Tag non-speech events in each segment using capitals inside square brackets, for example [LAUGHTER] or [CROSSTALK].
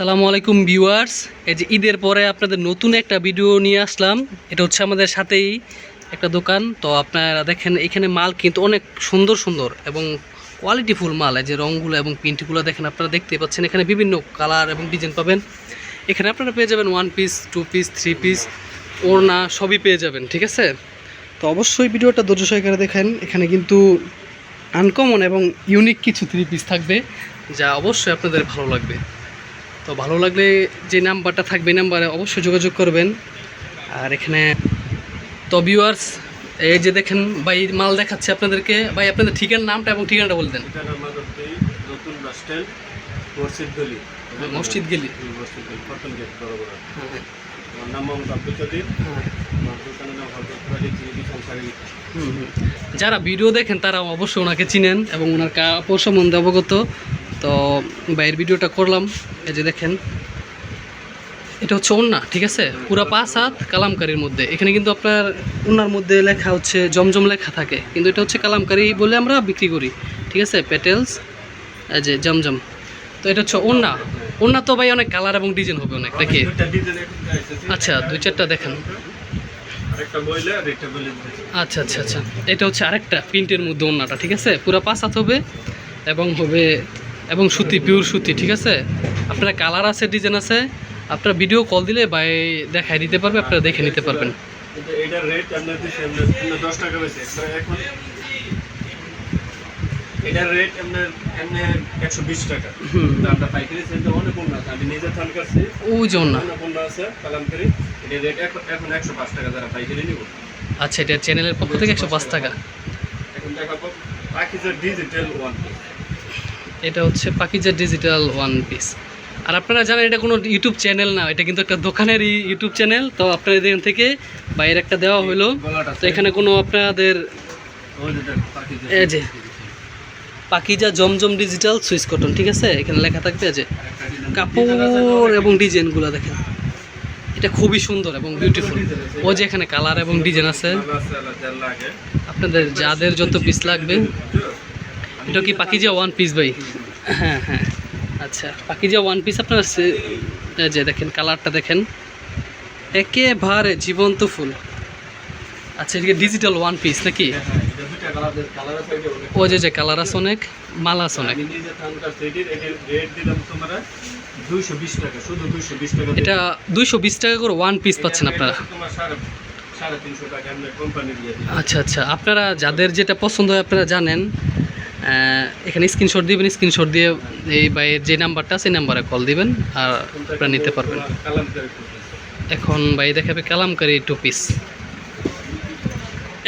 আসসালামু আলাইকুম ভিউয়ার্স। এই যে ঈদের পরে আপনাদের নতুন একটা ভিডিও নিয়ে আসলাম। এটা হচ্ছে আমাদের সাথেই একটা দোকান। তো আপনারা দেখেন, এখানে মাল কিন্তু অনেক সুন্দর সুন্দর এবং কোয়ালিটিফুল মাল। এই যে রঙগুলো এবং প্রিন্টগুলো দেখেন আপনারা দেখতে পাচ্ছেন। এখানে বিভিন্ন কালার এবং ডিজাইন পাবেন। এখানে আপনারা পেয়ে যাবেন one piece two piece three piece ওড়না সবই পেয়ে যাবেন, ঠিক আছে? তো অবশ্যই ভিডিওটা ধৈর্য সহকারে দেখেন। এখানে কিন্তু আনকমন এবং ইউনিক কিছু থ্রি পিস থাকবে, যা অবশ্যই আপনাদের ভালো লাগবে। তো ভালো লাগলে যে নাম্বারটা থাকবে নাম্বারে অবশ্যই যোগাযোগ করবেন। আর এখানে তো ভিউয়ার্স এই যে দেখেন ভাই মাল দেখাচ্ছে আপনাদেরকে। ভাই আপনাদের ঠিকানার নামটা এবং ঠিকানাটা বলে দেন। ঠিকানা মাদকটি নতুন বাস স্ট্যান্ড মসজিদ গলি। হ্যাঁ হ্যাঁ হুম। যারা ভিডিও দেখেন তারা অবশ্যই ওনাকে চিনেন এবং ওনার কাপড় সম্বন্ধে অবগত। তো ভাইয়ের ভিডিওটা করলাম। এই যে দেখেন, এটা হচ্ছে ওন্না ঠিক আছে? পুরা পাঁচ হাত কালামকারির মধ্যে। এখানে কিন্তু আপনার ওনার মধ্যে লেখা হচ্ছে, জমজম লেখা থাকে। কিন্তু এটা হচ্ছে কালামকারি বলে আমরা বিক্রি করি, ঠিক আছে? পেটেলস এই যে জমজম। তো এটা হচ্ছে ওন্না ওন্না তো ভাই অনেক কালার এবং ডিজাইন হবে অনেক, নাকি? আচ্ছা দুই চারটা দেখেন। আচ্ছা আচ্ছা আচ্ছা। এটা হচ্ছে আরেকটা প্রিন্টের মধ্যে ওড়নাটা, ঠিক আছে? পুরো পাঁচ হাত হবে এবং হবে এবং সুতি পিওর সুতি ঠিক আছে? আপনার কালার আছে ডিজাইন আছে আপনার ভিডিও কল দিলে বাই দেখাই দিতে পারবে আপনারা দেখে নিতে পারবেন। এটার রেট দশ টাকা বেশি এখন এটার রেট আপনার এমনি একশো বিশ টাকা। হুম। কিন্তু আমরা পাইকারি সেলটা অনেক কম আছে আমি নিজে থান কাছে ওই যে ওড়না কম আছে কালামকারি এটার রেট এখন এখন একশো পাঁচ টাকা যারা পাইকারি নিব। আচ্ছা এটা চ্যানেলের পক্ষ থেকে একশো পাঁচ টাকা। এখন দেখাবো পাখিজার ডিজিটাল ওয়ান এটা হচ্ছে পাকিজা ডিজিটাল ওয়ান পিস আর আপনারা জানেন এটা কোনো ইউটিউব চ্যানেল না এটা কিন্তু একটা দোকানের ইউটিউব চ্যানেল তো আপনাদের এখান থেকে বাইরে একটা দেওয়া হলো। তো এখানে কোনো আপনাদের যে এই যে Pakeezah Zamzam digital Swiss cotton ঠিক আছে? এখানে লেখা থাকবে যে কাপড় এবং ডিজাইনগুলো দেখেন। এটা খুবই সুন্দর এবং বিউটিফুল ও যে এখানে কালার এবং ডিজাইন আছে। আপনাদের যাদের যত পিস লাগবে। এটা কি পাকিজা ওয়ান পিস ভাই? হ্যাঁ হ্যাঁ। আচ্ছা পাকিজা ওয়ান পিস আপনার যে দেখেন কালারটা দেখেন। একেবারে জীবন্ত ফুল। আচ্ছা এদিকে ডিজিটাল ওয়ান পিস নাকি? হ্যাঁ, এটা এটা অনেক। ও যে যে কালার আছে অনেক মাল আছে অনেক। আমি নিজে থান কাছে এটির- এটির rate দিলাম তোমরা 220 টাকা, শুধু 220 টাকা এটা দুইশো বিশ টাকা করে ওয়ান পিস পাচ্ছেন আপনারা। আচ্ছা আচ্ছা আপনারা যাদের যেটা পছন্দ হয় আপনারা জানেন। এখানে স্ক্রিনশট দিবেন স্ক্রিনশট দিয়ে এই বাইয়ের যে নাম্বারটা সেই নাম্বারে কল দিবেন আর আপনারা নিতে পারবেন। এখন ভাই দেখাবে কালামকারি টু পিস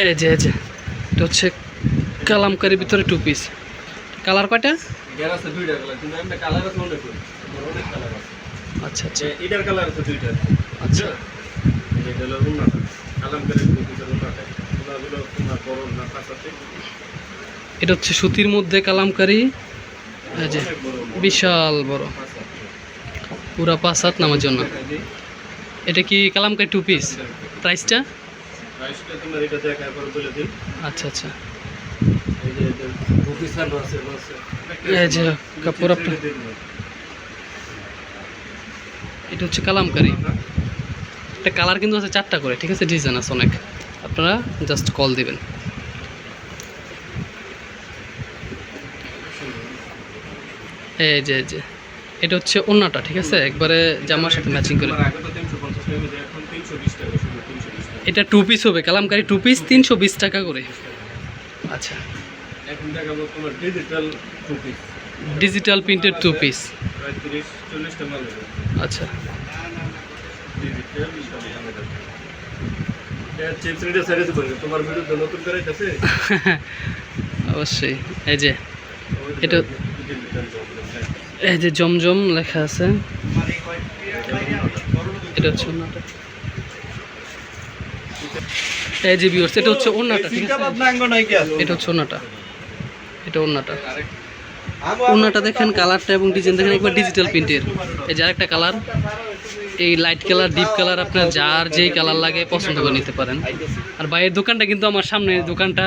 এই যে যে এটা হচ্ছে কালামকারির ভিতরে টু পিস কালার কয়টা? এটার আছে দুইটা colour, কিন্তু এমনি colour আছে অনেক colour আছে। আচ্ছা আচ্ছা। এটার কালার আছে দুইটা। আচ্ছা। এটা হলো উন্নাগুলো তোমার বড় পাশাতে এটা হচ্ছে সুতির মধ্যে কালামকারি। যে। বিশাল বড়। পুরা পাঁচ হাত নামার জন্য। এটা কি কালামকারি টু পিস প্রাইসটা এটা আচ্ছা আচ্ছা। এটা কাপড় আপনার এটা হচ্ছে কালামকারি। একটা কালার কিন্তু আছে চারটা করে ঠিক আছে? ডিজাইন আছে অনেক। আপনারা জাস্ট কল দিবেন। এই যে যে। এটা হচ্ছে অন্যটা ঠিক আছে? একবারে জামার সাথে ম্যাচিং করে। আগে তো 350 টাকা দিয়ে এখন 320 টাকা শুধু 320 টাকা এটা টু পিস হবে কালামকারি টু পিস তিনশো বিশ টাকা করে। আচ্ছা। ডিজিটাল প্রিন্টেড টু পিস প্রায় 30 40 টাকা আচ্ছা। [LAUGHS] অবশ্যই। এই যে এটা- এই যে জমজম লেখা আছে। এটা হচ্ছে ওন্নাটা এই যে ভিউয়ার্স এটা হচ্ছে ওন্নাটা ঠিক আছে? এটা হচ্ছে ওন্নাটা এটা ওন্নাটা ওন্নাটা দেখেন কালারটা এবং ডিজাইন দেখেন, একবার ডিজিটাল প্রিন্টের এই যে আরেকটা কালার। এই লাইট কালার ডিপ কালার আপনার যার যেই কালার লাগে, পছন্দ করে নিতে পারেন। আর বাইরের দোকানটা কিন্তু আমার সামনে দোকানটা।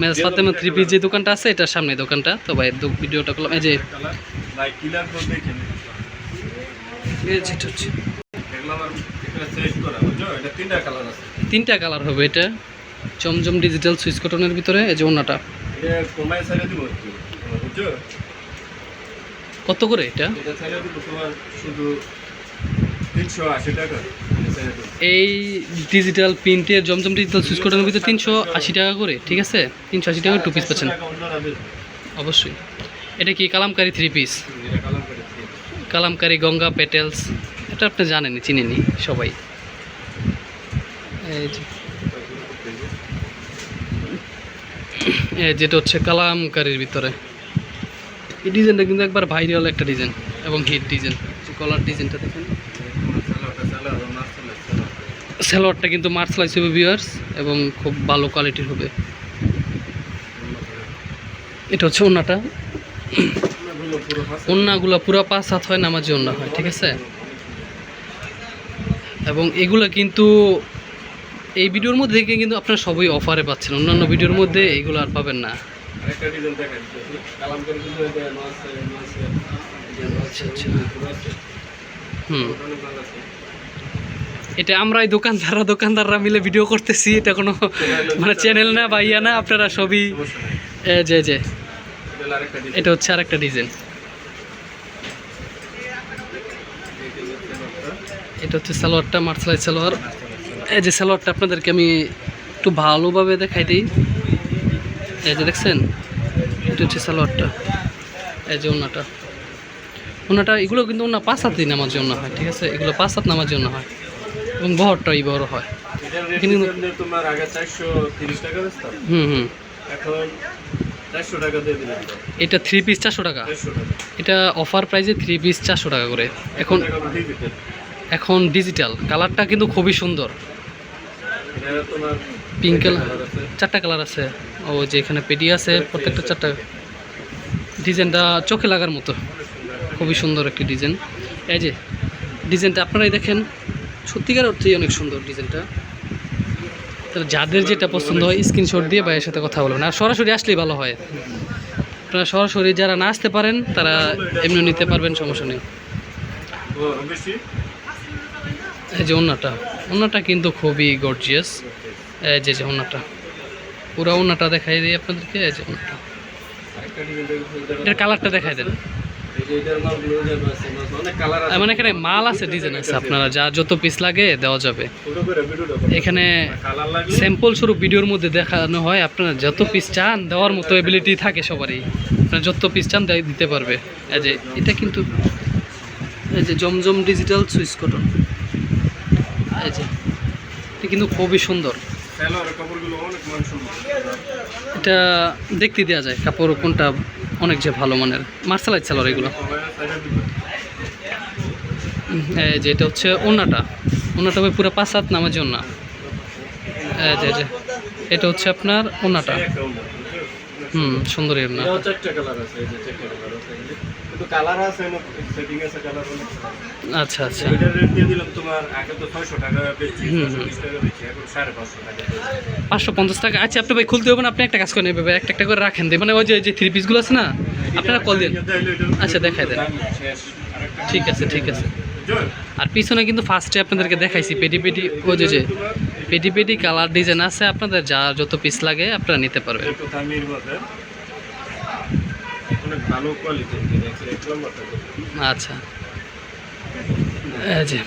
মেজাজ ফাতেমা থ্রি পিস যে দোকানটা আছে এটার সামনে দোকানটা। তো দো- ভিডিওটা করলাম। এই যে তিনটা কালার হবে এটা। চমচম ডিজিটাল সুইচ কটনের ভিতরে এই যে ওনাটা কত করে এটা? শুধু তিনশো আশি টাকা সাইডে দিব এই ডিজিটাল প্রিন্টের জমজম ডিজিটাল সুইচ কটনের ভিতরে তিনশো আশি টাকা করে, ঠিক আছে? তিনশো আশি টাকা টু পিস পাচ্ছেন। অবশ্যই। এটা কি Kalamkari three piece. Kalamkari Ganga petals এটা আপনি জানেনই চিনেনি সবাই। যেটা হচ্ছে কালামকারির ভিতরে। এই ডিজাইনটা কিন্তু একবার ভাইরাল একটা ডিজাইন এবং হিট ডিজাইন কলার ডিজাইনটা দেখেন তোমার সালোয়ারটা সালোয়ার আর মাছ সালোয়ার সালোয়ার স্যালোয়ারটা কিন্তু মার্সলাইস হবে ভিউয়ার্স এবং খুব ভালো কোয়ালিটির হবে। এটা হচ্ছে ওন্নাটা। ওনাগুলো পুরো পাঁচ হাত হয় নামাজি ওন্না হয় ঠিক আছে? এবং এগুলো কিন্তু এই ভিডিওর মধ্যে কিন্তু আপনারা সবই অফারে পাচ্ছেন। অন্যান্য ভিডিওর মধ্যে এগুলো আর পাবেন না। আচ্ছা, আচ্ছা। হুম। এটা আমরা এই দোকানদাররা দোকানদাররা মিলে ভিডিও করতেছি, এটা কোনো মানে চ্যানেল না বা ইয়া না, আপনারা সবই যে যে। এটা হচ্ছে আরেকটা ডিজাইন এটা হচ্ছে সালোয়ারটা মার্শালাই সালোয়ার। এই যে সালোয়ারটা আপনাদেরকে আমি একটু ভালোভাবে দেখাই দিই। এই যে দেখছেন? এটা হচ্ছে সালোয়ারটা। এই যে ওনাটা। ওনাটা, এগুলো কিন্তু ওনা পাঁচ হাত দিন নামার জন্য হয়, ঠিক আছে? এগুলো পাঁচ হাত নামার জন্য হয়। এবং বহরটা এই বড় হয়। এটার রেট কিন্তু- কিন্তু তোমার আগে চারশো তিরিশ টাকা হুম হুম। এখন চারশো টাকা দিয়ে দিলাম। এটা থ্রি পিস চারশো টাকা? এটা অফার প্রাইসে থ্রি পিস চারশো টাকা করে। এখন এখন ডিজিটাল কালারটা কিন্তু খুবই সুন্দর। পিঙ্ক কালার কালার চারটা কালার আছে। ও যে এখানে পেডি আছে প্রত্যেকটা চারটা ডিজাইনটা চোখে লাগার মতো। খুবই সুন্দর একটি ডিজাইন। এই যে ডিজাইনটা আপনারাই দেখেন। সত্যিকার অর্থেই অনেক সুন্দর ডিজাইনটা। তাহলে যাদের যেটা পছন্দ হয় স্ক্রিনশট দিয়ে ভাইয়ের সাথে কথা বলবেন। আর সরাসরি আসলেই ভালো হয়। আপনারা সরাসরি যারা না আসতে পারেন, তারা এমনি নিতে পারবেন, সমস্যা নেই। এই যে ওনাটা ওনাটা কিন্তু খুবই গর্জিয়াস এই যে যে ওনাটা পুরো ওনাটা দেখাই দিই আপনাদেরকে। এই যে ওনাটা এটার কালারটা দেখাই দেন। মানে এখানে মাল আছে ডিজাইন আছে আপনারা যা যত পিস লাগে দেওয়া যাবে। এখানে স্যাম্পল স্বরূপ ভিডিওর মধ্যে দেখানো হয় আপনারা যত পিস চান দেওয়ার মতো এবিলিটি থাকে সবারই। আপনারা যত পিস চান দিতে পারবে। এই যে এটা কিন্তু এই যে জমজম ডিজিটাল সুইচ কটন এই যে এটা কিন্তু খুবই সুন্দর। এটা দেখতে দেওয়া যায় কাপড় কোনটা অনেক যে ভালো মানের মার্শালাইজ সালোয়ার এগুলো। যে এটা হচ্ছে ওনাটা ওনাটা ভাই পুরো পাঁচ হাত নামার জন্য এটা হচ্ছে আপনার ওনাটা হুম সুন্দরী ওনা এটাও চারটা কালার আছে এই যে চারটা কালার আছে কিন্তু কালার আছে সেটিং আছে কালার আচ্ছা আচ্ছা। এটার রেট দিয়ে দিলাম তোমার আগে তো ছয়শো টাকা হুম। বিশ টাকা বেচছি এখন সাড়ে পাঁচশো টাকা দিয়েছি। পাঁচশো পঞ্চাশ টাকা। আচ্ছা আপনি ভাই খুলতে হবে না আপনি একটা কাজ করেন এভাবে একটা একটা করে রাখেন মানে ওই যে যে থ্রি পিসগুলো আছে না আপনারা কল দিন। এটা আচ্ছা, দেখাই দেন। ঠিক আছে ঠিক আছে। আর পিছনে কিন্তু ফার্স্টে আপনাদেরকে দেখাইছি পেটি পেটি ওই যে পেটি পেটি কালার ডিজাইন আছে আপনাদের যা যত পিস লাগে আপনারা নিতে পারবেন। আচ্ছা। যে।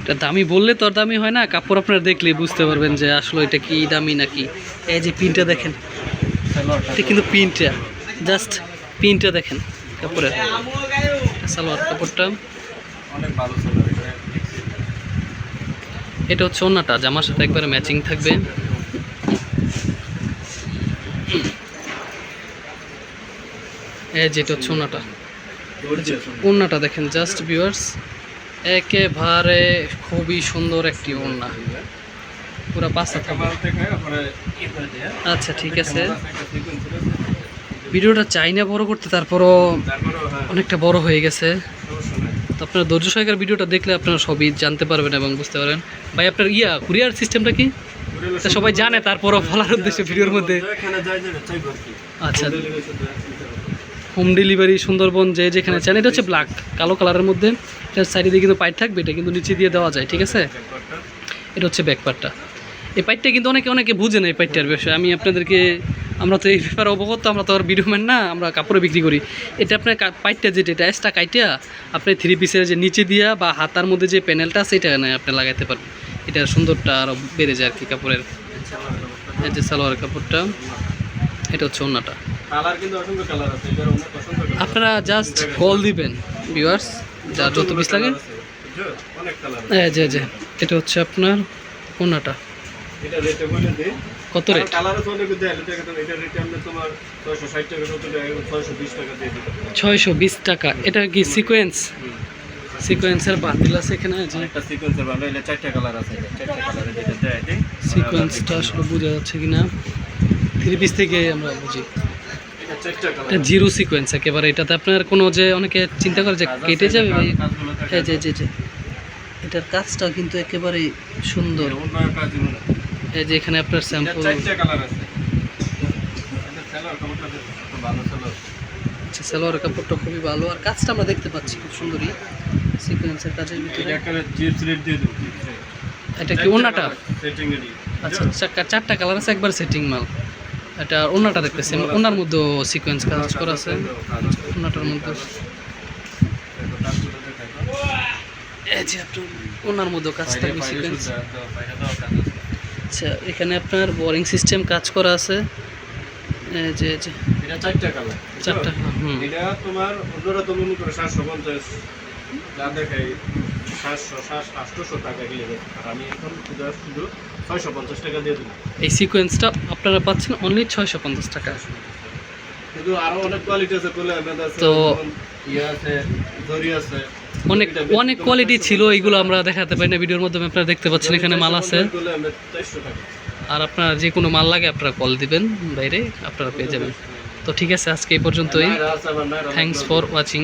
এটা দামি বললে তো দামি হয় না কাপড় আপনারা দেখলে বুঝতে পারবেন যে আসলে এটা কি দামি নাকি। এই যে পিনটা দেখেন। এটা কিন্তু পিনটা জাস্ট পিনটা দেখেন কাপড়ের। সালোয়ার কাপড়টা। অনেক ভালো এটা হচ্ছে অন্যটা জামার সাথে একবারে ম্যাচিং থাকবে এই যেটা হচ্ছে ওনাটা। ওড়নাটা দেখেন জাস্ট ভিউয়ার্স একেবারে খুবই সুন্দর একটি ওড়না পুরো পাঁচটা? আচ্ছা ঠিক আছে। ভিডিওটা চাই না বড় করতে, তারপরও অনেকটা বড় হয়ে গেছে। তো আপনারা ধৈর্য সহকারে ভিডিওটা দেখলে আপনারা সবই জানতে পারবেন এবং বুঝতে পারবেন। ভাই, আপনার ইয়া, কুরিয়ার সিস্টেমটা কি? সবাই জানে তারপরও বলার উদ্দেশ্যে ভিডিওর মধ্যে। আচ্ছা। হোম ডেলিভারি সুন্দরবন, যে যেখানে চান, এটা হচ্ছে ব্ল্যাক কালো কালারের মধ্যে। এটার সাইডে দিয়ে কিন্তু পাইপ থাকবে, এটা কিন্তু নিচে দিয়ে দেওয়া যায়, ঠিক আছে? এটা হচ্ছে ব্যাকপার্টটা এই পাইপটা কিন্তু অনেকে অনেকে বুঝে না, এই পাইপটার বিষয়ে। আমি আপনাদেরকে আমরা তো এই ব্যাপারে অবগত আমরা তো আর ভিডিওম্যান না আমরা কাপড়ে বিক্রি করি। এটা আপনার পাইটটা যেটা এটা এক্সট্রা কাইটা আপনি থ্রি পিসের যে নিচে দিয়া বা হাতার মধ্যে যে প্যানেলটা আছে এটা না আপনি লাগাইতে পারবেন। এটা সুন্দরটা আরও বেড়ে যায় আর কি কাপড়ের। এই যে সালোয়ার কাপড়টা এটা হচ্ছে অন্যটা। আপনারা জাস্ট কল দিবেন ভিউয়ার্স যা যত পিস লাগে। Colour আছে, বুঝছ? অনেক কালার এই যে যে এটা হচ্ছে আপনার দিই। কত রেট কালার আছে অনেক দেয় এটা এটা রেটে আমরা তোমার 660 টাকা 70 টাকা 620 টাকা দিয়ে দিতে পারি। ছয়শো বিশ টাকা। এটা কি সিকোয়েন্স। সিকোয়েন্সের বান্ডিল আছে এখানে? যে একটা সিকোয়েন্সের বান্ডেল এটা চারটা কালার আছে এটা চারটা কালারে যেটা দেয় সিকোয়েন্সটা আসলে বোঝা যাচ্ছে কিনা। থ্রি পিস থেকে আমরা বুঝি। এটা এটা জিরো সিকোয়েন্স একেবারে। এটাতে আপনার কোনো যে অনেকে চিন্তা করে যে কেটে যাবে ভাই। কাজগুলো থাকে এই যে যে যে। এটার কাজটা কিন্তু একেবারেই সুন্দর। এই যে এখানে আপনার এটা স্যাম্পল চারটা কালার আছে। এটা সালোয়ার কাপড়টা বেশ ভালো সালোয়ার আচ্ছা সালোয়ার কাপড়টা খুবই ভালো। আর কাজটা আমরা দেখতে পাচ্ছি খুব সুন্দরই। সিকোয়েন্সের কাজের এটা ভিতরে। এটা কি ওনাটা আচ্ছা চারটা- কালার আছে একবার সেটিং মাল। এটা ওনাটা দেখতেছি। ওনার মধ্যেও সিকোয়েন্স কাজ করা আছে। ওনাটার মধ্যে। এই যে আপনার ওনার মধ্যেও কাজ থাকবে সিকোয়েন্স আচ্ছা এখানে আপনার বোরিং সিস্টেম কাজ করা আছে। যে যে। এটা চারটা কালার চারটা হুম। এটা তোমার অন্যরা তো মনে করে সাতশো পঞ্চাশ যা দেখাই সাতশো সাত আটশোশো টাকা আর আমি এখন শুধু ছয়শো পঞ্চাশ টাকা দিয়ে এই সিকোয়েন্সটা আপনারা পাচ্ছেন অনলি ছয়শো পঞ্চাশ টাকা। কিন্তু আরও অনেক কোয়ালিটি আছে কোলে আহমেদ আছে ইয়ে আছে জরি আছে। অনেক অনেক কোয়ালিটি ছিল এইগুলো আমরা দেখাতে পারি না, ভিডিওর মাধ্যমে আপনারা দেখতে পাচ্ছেন এখানে মাল আছে। আর আপনার যে কোনো মাল লাগে আপনারা কল দিবেন, বাইরে আপনারা পেয়ে যাবেন। তো ঠিক আছে, আজকে এই পর্যন্তই। Thanks for watching